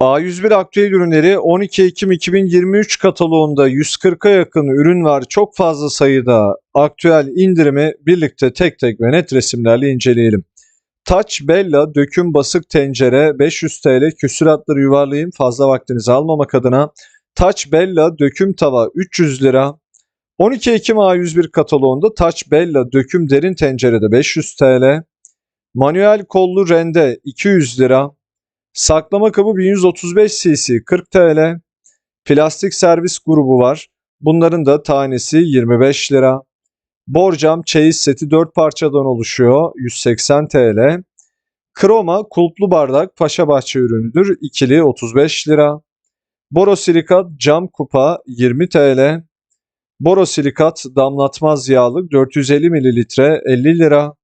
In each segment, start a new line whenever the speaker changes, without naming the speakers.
A101 aktüel ürünleri 12 Ekim 2023 kataloğunda 140'a yakın ürün var. Çok fazla sayıda aktüel indirimi birlikte tek tek ve net resimlerle inceleyelim. Touch Bella döküm basık tencere 500 TL küsuratları yuvarlayayım fazla vaktinizi almamak adına. Touch Bella döküm tava 300 lira. 12 Ekim A101 kataloğunda Touch Bella döküm derin tencerede 500 TL. Manuel kollu rende 200 lira. Saklama kabı 1135 cc 40 TL. Plastik servis grubu var. Bunların da tanesi 25 lira. Borcam çeyiz seti 4 parçadan oluşuyor. 180 TL. Kroma kulplu bardak Paşa Bahçe ürünüdür. İkili 35 lira. Borosilikat cam kupa 20 TL. Borosilikat damlatmaz yağlık 450 ml 50 lira.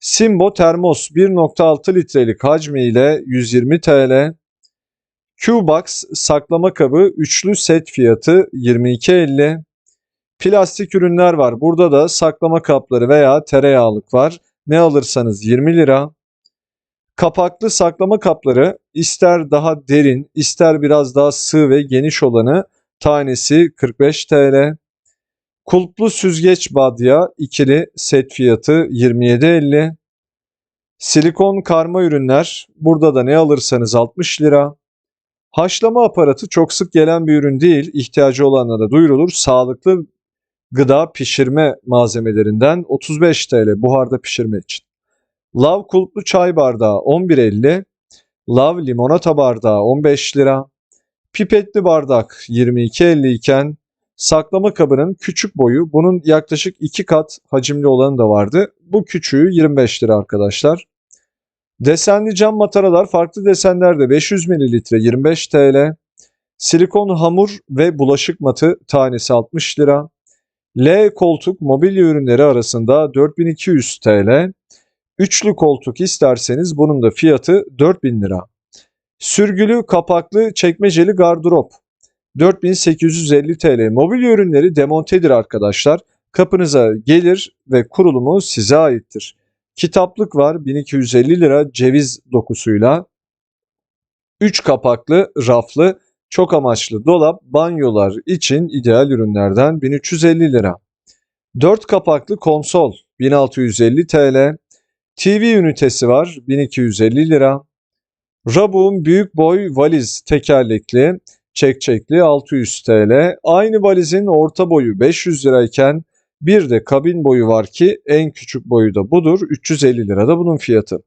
Simbo termos 1.6 litrelik hacmi ile 120 TL. Q-Box saklama kabı üçlü set fiyatı 22.50. Plastik ürünler var. Burada da saklama kapları veya tereyağlık var. Ne alırsanız 20 lira. Kapaklı saklama kapları ister daha derin, ister biraz daha sığ ve geniş olanı tanesi 45 TL. Kulplu süzgeç badya ikili set fiyatı 27.50. Silikon karma ürünler burada da ne alırsanız 60 lira. Haşlama aparatı çok sık gelen bir ürün değil. İhtiyacı olanlara duyurulur. Sağlıklı gıda pişirme malzemelerinden 35 TL buharda pişirme için. Lav kulplu çay bardağı 11.50. Lav limonata bardağı 15 lira. Pipetli bardak 22.50 iken saklama kabının küçük boyu bunun yaklaşık 2 kat hacimli olanı da vardı. Bu küçüğü 25 lira arkadaşlar. Desenli cam mataralar farklı desenlerde 500 ml 25 TL. Silikon hamur ve bulaşık matı tanesi 60 lira. L koltuk mobilya ürünleri arasında 4200 TL. Üçlü koltuk isterseniz bunun da fiyatı 4000 lira. Sürgülü kapaklı çekmeceli gardırop 4850 TL. Mobilya ürünleri demontedir arkadaşlar. Kapınıza gelir ve kurulumu size aittir. Kitaplık var 1250 lira ceviz dokusuyla. 3 kapaklı raflı çok amaçlı dolap banyolar için ideal ürünlerden 1350 lira. 4 kapaklı konsol 1650 TL. TV ünitesi var 1250 lira. Rabu'nun büyük boy valiz tekerlekli çekçekli 600 TL. Aynı valizin orta boyu 500 lirayken bir de kabin boyu var ki en küçük boyu da budur. 350 lira da bunun fiyatı.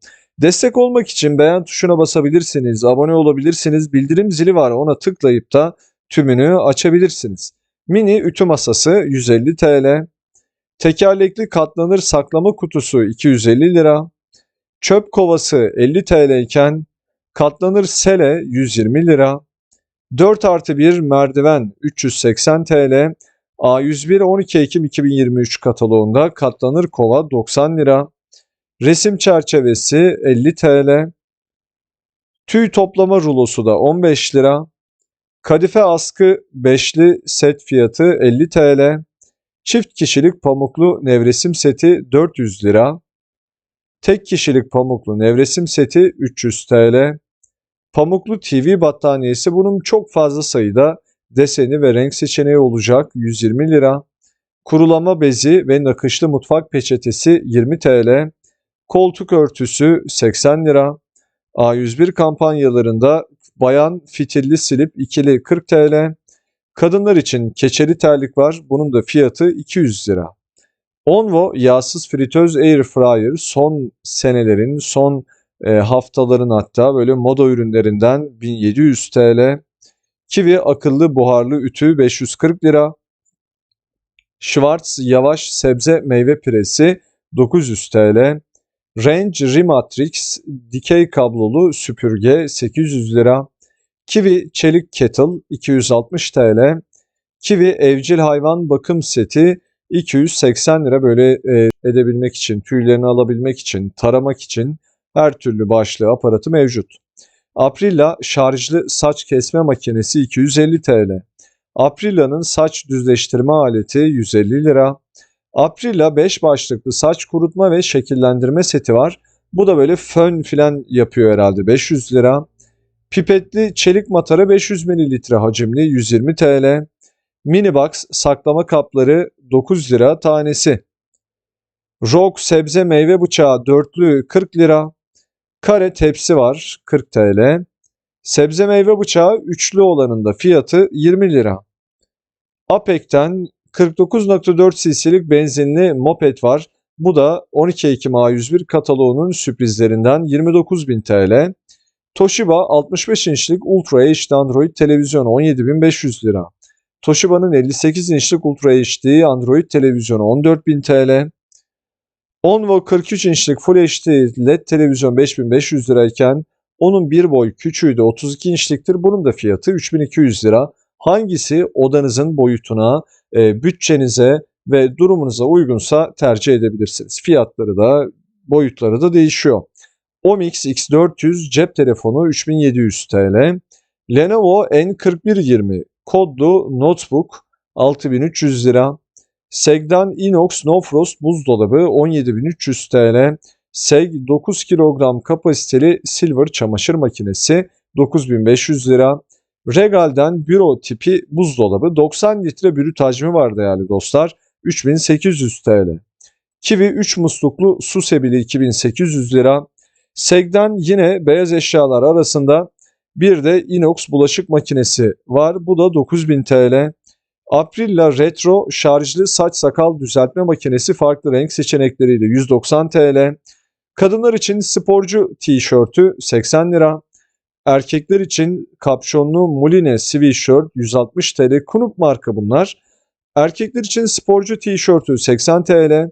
Destek olmak için beğen tuşuna basabilirsiniz, abone olabilirsiniz, bildirim zili var ona tıklayıp da tümünü açabilirsiniz. Mini ütü masası 150 TL. Tekerlekli katlanır saklama kutusu 250 lira. Çöp kovası 50 TL iken katlanır sele 120 lira. 4 artı 1 merdiven 380 TL. A101 12 Ekim 2023 kataloğunda katlanır kova 90 lira. Resim çerçevesi 50 TL. Tüy toplama rulosu da 15 lira. Kadife askı 5'li set fiyatı 50 TL. Çift kişilik pamuklu nevresim seti 400 lira. Tek kişilik pamuklu nevresim seti 300 TL. Pamuklu TV battaniyesi bunun çok fazla sayıda deseni ve renk seçeneği olacak 120 lira. Kurulama bezi ve nakışlı mutfak peçetesi 20 TL. Koltuk örtüsü 80 lira. A101 kampanyalarında bayan fitilli silip ikili 40 TL. Kadınlar için keçeli terlik var. Bunun da fiyatı 200 lira. Onvo yağsız fritöz air fryer son senelerin, son e, haftaların hatta böyle moda ürünlerinden 1700 TL. Kiwi akıllı buharlı ütü 540 lira. Schwarz yavaş sebze meyve piresi 900 TL. Range Rimatrix dikey kablolu süpürge 800 lira. Kiwi çelik kettle 260 TL. Kiwi evcil hayvan bakım seti 280 lira böyle e, edebilmek için, tüylerini alabilmek için, taramak için her türlü başlığı aparatı mevcut. Aprilla şarjlı saç kesme makinesi 250 TL. Aprilla'nın saç düzleştirme aleti 150 lira. Aprilla 5 başlıklı saç kurutma ve şekillendirme seti var. Bu da böyle fön filan yapıyor herhalde 500 lira. Pipetli çelik matara 500 ml hacimli 120 TL. Mini box saklama kapları 9 lira tanesi. Rock sebze meyve bıçağı dörtlü 40 lira. Kare tepsi var 40 TL. Sebze meyve bıçağı üçlü olanında fiyatı 20 lira. Apek'ten 49.4 cc'lik benzinli moped var. Bu da 12 Ekim A101 kataloğunun sürprizlerinden 29.000 TL. Toshiba 65 inçlik Ultra HD Android televizyon 17.500 lira. Toshiba'nın 58 inçlik Ultra HD Android televizyonu 14.000 TL. Onvo 43 inçlik Full HD LED televizyon 5500 lirayken onun bir boy küçüğü de 32 inçliktir. Bunun da fiyatı 3200 lira. Hangisi odanızın boyutuna, e, bütçenize ve durumunuza uygunsa tercih edebilirsiniz. Fiyatları da boyutları da değişiyor. Omix X400 cep telefonu 3700 TL. Lenovo N4120 kodlu notebook 6300 lira. Seg'dan Inox No Frost buzdolabı 17300 TL. Seg 9 kilogram kapasiteli silver çamaşır makinesi 9500 lira. Regal'den büro tipi buzdolabı 90 litre brüt hacmi var değerli dostlar 3800 TL. Kiwi 3 musluklu su sebili 2800 lira. Seg'den yine beyaz eşyalar arasında bir de inox bulaşık makinesi var. Bu da 9000 TL. Aprilla Retro şarjlı saç sakal düzeltme makinesi farklı renk seçenekleriyle 190 TL. Kadınlar için sporcu tişörtü 80 lira. Erkekler için kapşonlu Muline sweatshirt 160 TL. Kunup marka bunlar. Erkekler için sporcu tişörtü 80 TL.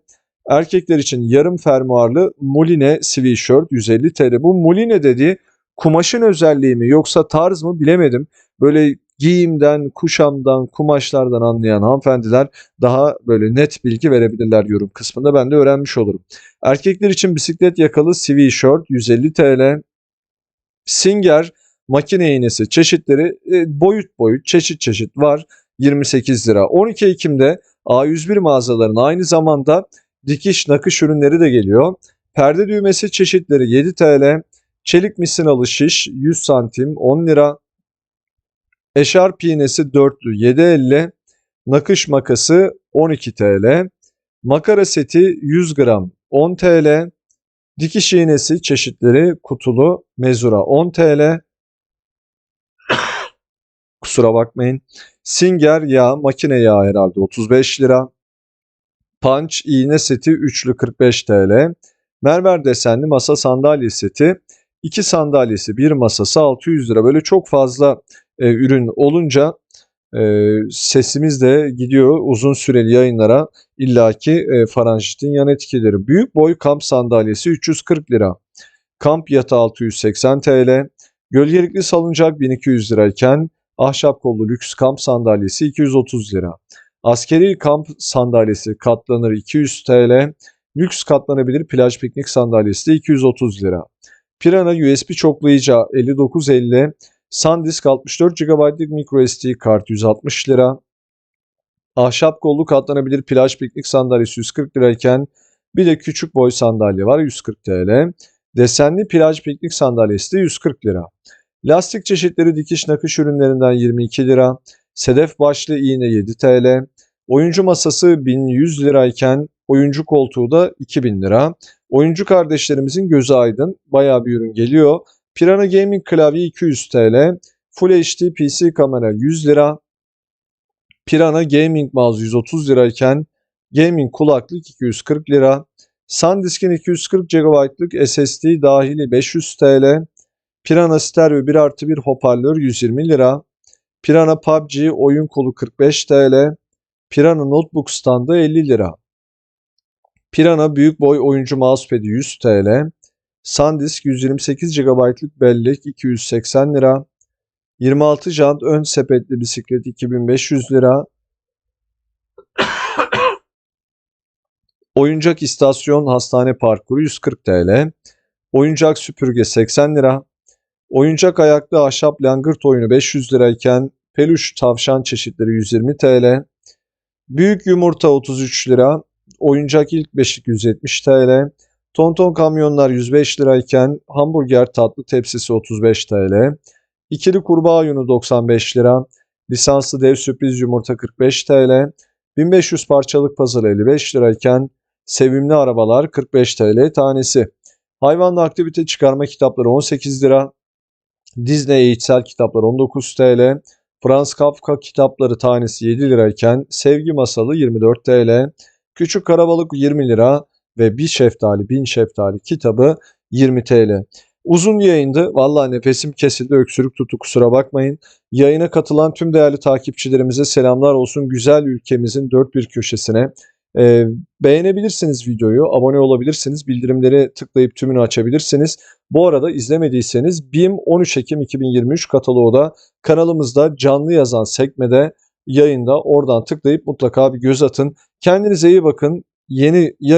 Erkekler için yarım fermuarlı Muline sweatshirt 150 TL. Bu Muline dediği kumaşın özelliği mi yoksa tarz mı bilemedim. Böyle giyimden, kuşamdan, kumaşlardan anlayan hanımefendiler daha böyle net bilgi verebilirler yorum kısmında. Ben de öğrenmiş olurum. Erkekler için bisiklet yakalı sweatshirt 150 TL. Singer makine iğnesi çeşitleri e, boyut boyut çeşit çeşit var 28 lira. 12 Ekim'de A101 mağazalarının aynı zamanda dikiş nakış ürünleri de geliyor. Perde düğmesi çeşitleri 7 TL. Çelik misinalı şiş 100 santim 10 lira. Eşarp iğnesi dörtlü 7.50. Nakış makası 12 TL. Makara seti 100 gram 10 TL. Dikiş iğnesi çeşitleri kutulu mezura 10 TL. Kusura bakmayın. Singer yağ, makine yağı herhalde 35 lira. Punch iğne seti üçlü 45 TL. Mermer desenli masa sandalye seti. 2 sandalyesi, bir masası 600 lira. Böyle çok fazla e, ürün olunca e, sesimiz de gidiyor uzun süreli yayınlara illaki e, faranjitin yan etkileri. Büyük boy kamp sandalyesi 340 lira. Kamp yatağı 680 TL. Gölgelikli salıncak 1200 lirayken ahşap kollu lüks kamp sandalyesi 230 lira. Askeri kamp sandalyesi katlanır 200 TL. Lüks katlanabilir plaj piknik sandalyesi de 230 lira. Pirana USB çoklayıcı 5950. SanDisk 64 GB'lık microSD kart 160 lira. Ahşap kollu katlanabilir plaj piknik sandalyesi 140 lirayken bir de küçük boy sandalye var 140 TL. Desenli plaj piknik sandalyesi de 140 lira. Lastik çeşitleri dikiş nakış ürünlerinden 22 lira. Sedef başlı iğne 7 TL. Oyuncu masası 1100 lirayken oyuncu koltuğu da 2000 lira. Oyuncu kardeşlerimizin gözü aydın. Bayağı bir ürün geliyor. Pirana Gaming klavye 200 TL. Full HD PC kamera 100 lira. Pirana Gaming mouse 130 lirayken Gaming kulaklık 240 lira. SanDisk'in 240 GB'lık SSD dahili 500 TL. Pirana Stereo 1 artı 1 hoparlör 120 lira. Pirana PUBG oyun kolu 45 TL. Pirana Notebook standı 50 lira. Pirana büyük boy oyuncu mousepad'i 100 TL. SanDisk 128 GB'lık bellek 280 lira. 26 jant ön sepetli bisiklet 2500 lira. Oyuncak istasyon hastane parkuru 140 TL. Oyuncak süpürge 80 lira. Oyuncak ayaklı ahşap langırt oyunu 500 lirayken peluş tavşan çeşitleri 120 TL. Büyük yumurta 33 lira. Oyuncak ilk beşik 170 TL. Tonton kamyonlar 105 lirayken hamburger tatlı tepsisi 35 TL. İkili kurbağa yunu 95 lira. Lisanslı dev sürpriz yumurta 45 TL. 1500 parçalık puzzle 55 lirayken sevimli arabalar 45 TL tanesi. Hayvanlı aktivite çıkarma kitapları 18 lira. Disney eğitsel kitaplar 19 TL. Franz Kafka kitapları tanesi 7 lirayken Sevgi Masalı 24 TL. Küçük Karabalık 20 lira ve Bir Şeftali Bin Şeftali kitabı 20 TL. Uzun yayındı. Vallahi nefesim kesildi. Öksürük tuttu kusura bakmayın. Yayına katılan tüm değerli takipçilerimize selamlar olsun. Güzel ülkemizin dört bir köşesine. Ee, beğenebilirsiniz videoyu, abone olabilirsiniz, bildirimleri tıklayıp tümünü açabilirsiniz. Bu arada izlemediyseniz BİM 13 Ekim 2023 kataloğu da kanalımızda canlı yazan sekmede yayında oradan tıklayıp mutlaka bir göz atın. Kendinize iyi bakın. Yeni yayın